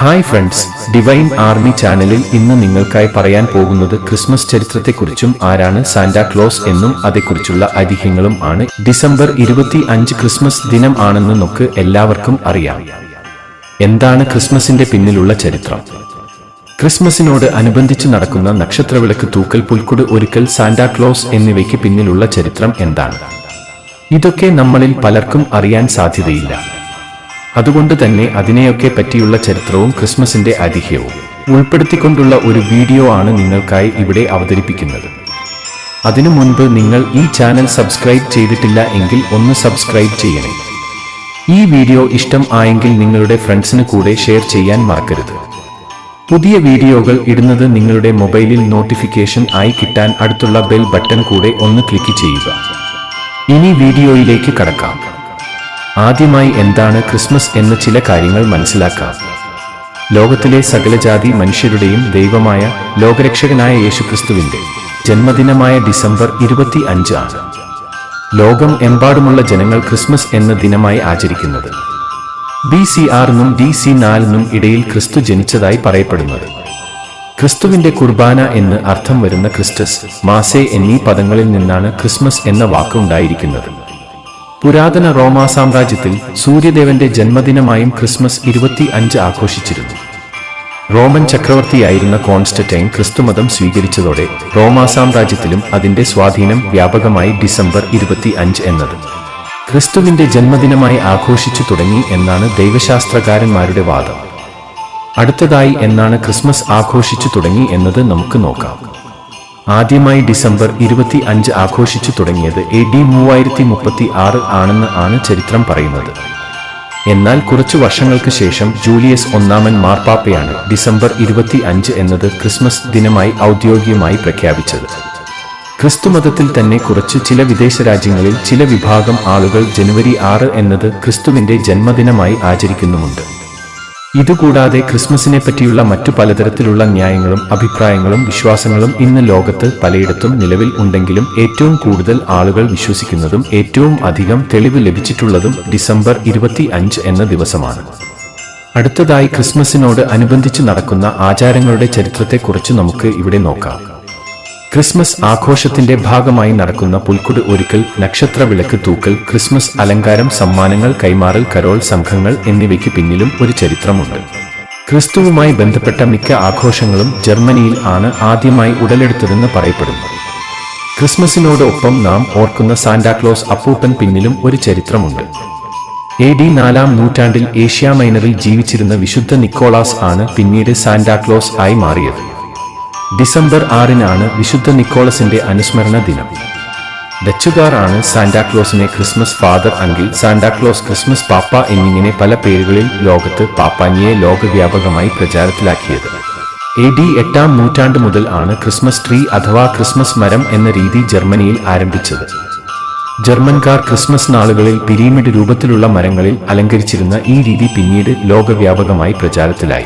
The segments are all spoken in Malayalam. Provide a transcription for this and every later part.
ഹായ് ഫ്രണ്ട്സ് ഡിവൈൻ ആർമി ചാനലിൽ ഇന്ന് നിങ്ങൾക്കായി പറയാൻ പോകുന്നത് ക്രിസ്മസ് ചരിത്രത്തെക്കുറിച്ചും ആരാണ് സാന്റാ ക്ലോസ് എന്നും അതേക്കുറിച്ചുള്ള ഐതിഹ്യങ്ങളും ആണ്. ഡിസംബർ ഇരുപത്തി അഞ്ച് ക്രിസ്മസ് ദിനം ആണെന്ന് നമുക്ക് എല്ലാവർക്കും അറിയാം. എന്താണ് ക്രിസ്മസിന്റെ പിന്നിലുള്ള ചരിത്രം? ക്രിസ്മസിനോട് അനുബന്ധിച്ച് നടക്കുന്ന നക്ഷത്രവിളക്ക് തൂക്കൽ പുൽക്കുട് ഒരുക്കൽ സാന്റാ ക്ലോസ് എന്നിവയ്ക്ക് പിന്നിലുള്ള ചരിത്രം എന്താണ്? ഇതൊക്കെ നമ്മളിൽ പലർക്കും അറിയാൻ സാധ്യതയില്ല. അതുകൊണ്ട് തന്നെ അതിനെയൊക്കെ പറ്റിയുള്ള ചരിത്രവും ക്രിസ്മസിന്റെ ഐതിഹ്യവും ഉൾപ്പെടുത്തിക്കൊണ്ടുള്ള ഒരു വീഡിയോ ആണ് നിങ്ങൾക്കായി ഇവിടെ അവതരിപ്പിക്കുന്നത്. അതിനു മുൻപ് നിങ്ങൾ ഈ ചാനൽ സബ്സ്ക്രൈബ് ചെയ്തിട്ടില്ല എങ്കിൽ ഒന്ന് സബ്സ്ക്രൈബ് ചെയ്യണം. ഈ വീഡിയോ ഇഷ്ടം ആയെങ്കിൽ നിങ്ങളുടെ ഫ്രണ്ട്സിന് കൂടെ ഷെയർ ചെയ്യാൻ മറക്കരുത്. പുതിയ വീഡിയോകൾ ഇടുന്നത് നിങ്ങളുടെ മൊബൈലിൽ നോട്ടിഫിക്കേഷൻ ആയി കിട്ടാൻ അടുത്തുള്ള ബെൽ ബട്ടൺ കൂടെ ഒന്ന് ക്ലിക്ക് ചെയ്യുക. ഇനി വീഡിയോയിലേക്ക് കടക്കാം. ആദ്യമായി എന്താണ് ക്രിസ്മസ് എന്ന ചില കാര്യങ്ങൾ മനസ്സിലാക്കാം. ലോകത്തിലെ സകലജാതി മനുഷ്യരുടെയും ദൈവമായ ലോകരക്ഷകനായ യേശുക്രിസ്തുവിന്റെ ജന്മദിനമായ ഡിസംബർ ഇരുപത്തി അഞ്ചാണ് ലോകം എമ്പാടുമുള്ള ജനങ്ങൾ ക്രിസ്മസ് എന്ന ദിനമായി ആചരിക്കുന്നത്. ബി സി ആറിനും ഡി സി നാലിനും ഇടയിൽ ക്രിസ്തു ജനിച്ചതായി പറയപ്പെടുന്നത്. ക്രിസ്തുവിന്റെ കുർബാന എന്ന് അർത്ഥം വരുന്ന ക്രിസ്റ്റസ് മാസേ എന്നീ പദങ്ങളിൽ നിന്നാണ് ക്രിസ്മസ് എന്ന വാക്ക് ഉണ്ടായിരിക്കുന്നത്. പുരാതന റോമാ സാമ്രാജ്യത്തിൽ സൂര്യദേവന്റെ ജന്മദിനമായും ക്രിസ്മസ് ഇരുപത്തി അഞ്ച് ആഘോഷിച്ചിരുന്നു. റോമൻ ചക്രവർത്തിയായിരുന്ന കോൺസ്റ്റന്റൈൻ ക്രിസ്തുമതം സ്വീകരിച്ചതോടെ റോമാ സാമ്രാജ്യത്തിലും അതിന്റെ സ്വാധീനം വ്യാപകമായി ഡിസംബർ ഇരുപത്തി അഞ്ച് എന്നത്. ക്രിസ്തുവിന്റെ ജന്മദിനമായി ആഘോഷിച്ചു തുടങ്ങി എന്നാണ് ദൈവശാസ്ത്രകാരന്മാരുടെ വാദം. അടുത്തതായി എന്നാണ് ക്രിസ്മസ് ആഘോഷിച്ചു തുടങ്ങി എന്നത് നമുക്ക് നോക്കാം. ആദ്യമായി ഡിസംബർ ഇരുപത്തി അഞ്ച് ആഘോഷിച്ചു തുടങ്ങിയത് എ ഡി മൂവായിരത്തി മുപ്പത്തി ആറ് ആണെന്ന് ആണ് ചരിത്രം പറയുന്നത്. എന്നാൽ കുറച്ചു വർഷങ്ങൾക്ക് ശേഷം ജൂലിയസ് ഒന്നാമൻ മാർപ്പാപ്പയാണ് ഡിസംബർ ഇരുപത്തി അഞ്ച് എന്നത് ക്രിസ്മസ് ദിനമായി ഔദ്യോഗികമായി പ്രഖ്യാപിച്ചത്. ക്രിസ്തുമതത്തിൽ തന്നെ കുറച്ച് ചില വിദേശ രാജ്യങ്ങളിൽ ചില വിഭാഗം ആളുകൾ ജനുവരി ആറ് എന്നത് ക്രിസ്തുവിന്റെ ജന്മദിനമായി ആചരിക്കുന്നുമുണ്ട്. ഇതുകൂടാതെ ക്രിസ്മസിനെ പറ്റിയുള്ള മറ്റു പലതരത്തിലുള്ള ന്യായങ്ങളും അഭിപ്രായങ്ങളും വിശ്വാസങ്ങളും ഇന്ന് ലോകത്ത് പലയിടത്തും നിലവിൽ ഉണ്ടെങ്കിലും ഏറ്റവും കൂടുതൽ ആളുകൾ വിശ്വസിക്കുന്നതും ഏറ്റവും അധികം തെളിവ് ലഭിച്ചിട്ടുള്ളതും ഡിസംബർ ഇരുപത്തി അഞ്ച് എന്ന ദിവസമാണ്. അടുത്തതായി ക്രിസ്മസിനോട് അനുബന്ധിച്ച് നടക്കുന്ന ആചാരങ്ങളുടെ ചരിത്രത്തെക്കുറിച്ച് നമുക്ക് ഇവിടെ നോക്കാം. ക്രിസ്മസ് ആഘോഷത്തിന്റെ ഭാഗമായി നടക്കുന്ന പുൽക്കുട് ഒരുക്കൽ നക്ഷത്ര വിളക്ക് തൂക്കൽ ക്രിസ്മസ് അലങ്കാരം സമ്മാനങ്ങൾ കൈമാറൽ കരോൾ സംഘങ്ങൾ എന്നിവയ്ക്ക് പിന്നിലും ഒരു ചരിത്രമുണ്ട്. ക്രിസ്തുവുമായി ബന്ധപ്പെട്ട മിക്ക ആഘോഷങ്ങളും ജർമ്മനിയിൽ ആണ് ആദ്യമായി ഉടലെടുത്തതെന്ന് പറയപ്പെടുന്നു. ക്രിസ്മസിനോടൊപ്പം നാം ഓർക്കുന്ന സാന്റാക്ലോസ് അപ്പൂപ്പൻ പിന്നിലും ഒരു ചരിത്രമുണ്ട്. എ ഡി നാലാം നൂറ്റാണ്ടിൽ ഏഷ്യ മൈനറിൽ ജീവിച്ചിരുന്ന വിശുദ്ധ നിക്കോളാസ് ആണ് പിന്നീട് സാന്റാക്ലോസ് ആയി മാറിയത്. ഡിസംബർ ആറിനാണ് വിശുദ്ധ നിക്കോളസിന്റെ അനുസ്മരണ ദിനം. ഡച്ചുകാർ ആണ് സാന്റാക്ലോസിനെ ക്രിസ്മസ് ഫാദർ അങ്കിൽ സാന്റാക്ലോസ് ക്രിസ്മസ് പാപ്പ എന്നിങ്ങനെ പല പേരുകളിൽ ലോകത്ത് പാപ്പാനിയെ ലോകവ്യാപകമായി പ്രചാരത്തിലാക്കിയത്. എ ഡി എട്ടാം നൂറ്റാണ്ട് മുതൽ ആണ് ക്രിസ്മസ് ട്രീ അഥവാ ക്രിസ്മസ് മരം എന്ന രീതി ജർമ്മനിയിൽ ആരംഭിച്ചത്. ജർമ്മൻകാർ ക്രിസ്മസ് നാളുകളിൽ പിരീമിഡ് രൂപത്തിലുള്ള മരങ്ങളിൽ അലങ്കരിച്ചിരുന്ന ഈ രീതി പിന്നീട് ലോകവ്യാപകമായി പ്രചാരത്തിലായി.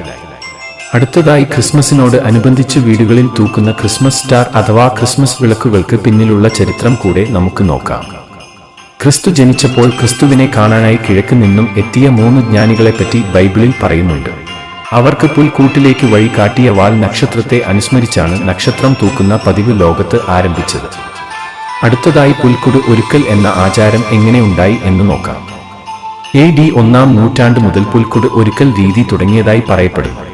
അടുത്തതായി ക്രിസ്മസിനോട് അനുബന്ധിച്ച് വീടുകളിൽ തൂക്കുന്ന ക്രിസ്മസ് സ്റ്റാർ അഥവാ ക്രിസ്മസ് വിളക്കുകൾക്ക് പിന്നിലുള്ള ചരിത്രം കൂടെ നമുക്ക് നോക്കാം. ക്രിസ്തു ജനിച്ചപ്പോൾ ക്രിസ്തുവിനെ കാണാനായി കിഴക്ക് നിന്നും എത്തിയ മൂന്ന് ജ്ഞാനികളെപ്പറ്റി ബൈബിളിൽ പറയുന്നുണ്ട്. അവർക്ക് പുൽക്കൂട്ടിലേക്ക് വഴി കാട്ടിയ വാൽ നക്ഷത്രത്തെ അനുസ്മരിച്ചാണ് നക്ഷത്രം തൂക്കുന്ന പതിവ് ലോകത്ത് ആരംഭിച്ചത്. അടുത്തതായി പുൽക്കുട് ഒരുക്കൽ എന്ന ആചാരം എങ്ങനെയുണ്ടായി എന്ന് നോക്കാം. എ ഡി ഒന്നാം നൂറ്റാണ്ട് മുതൽ പുൽക്കുട് ഒരുക്കൽ രീതി തുടങ്ങിയതായി പറയപ്പെടുന്നു.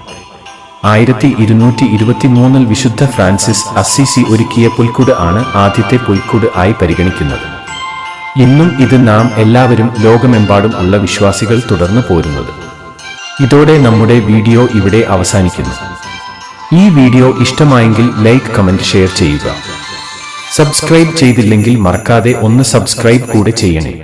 ആയിരത്തി ഇരുന്നൂറ്റി ഇരുപത്തിമൂന്നിൽ വിശുദ്ധ ഫ്രാൻസിസ് അസിസി ഒരുക്കിയ പുൽക്കുട് ആണ് ആദ്യത്തെ പുൽക്കൂട് ആയി പരിഗണിക്കുന്നത്. ഇന്നും ഇത് നാം എല്ലാവരും ലോകമെമ്പാടും ഉള്ള വിശ്വാസികൾ തുടർന്നു പോരുന്നത്. ഇതോടെ നമ്മുടെ വീഡിയോ ഇവിടെ അവസാനിക്കുന്നു. ഈ വീഡിയോ ഇഷ്ടമായെങ്കിൽ ലൈക്ക് കമന്റ് ഷെയർ ചെയ്യുക. സബ്സ്ക്രൈബ് ചെയ്തില്ലെങ്കിൽ മറക്കാതെ ഒന്ന് സബ്സ്ക്രൈബ് കൂടെ ചെയ്യണേ.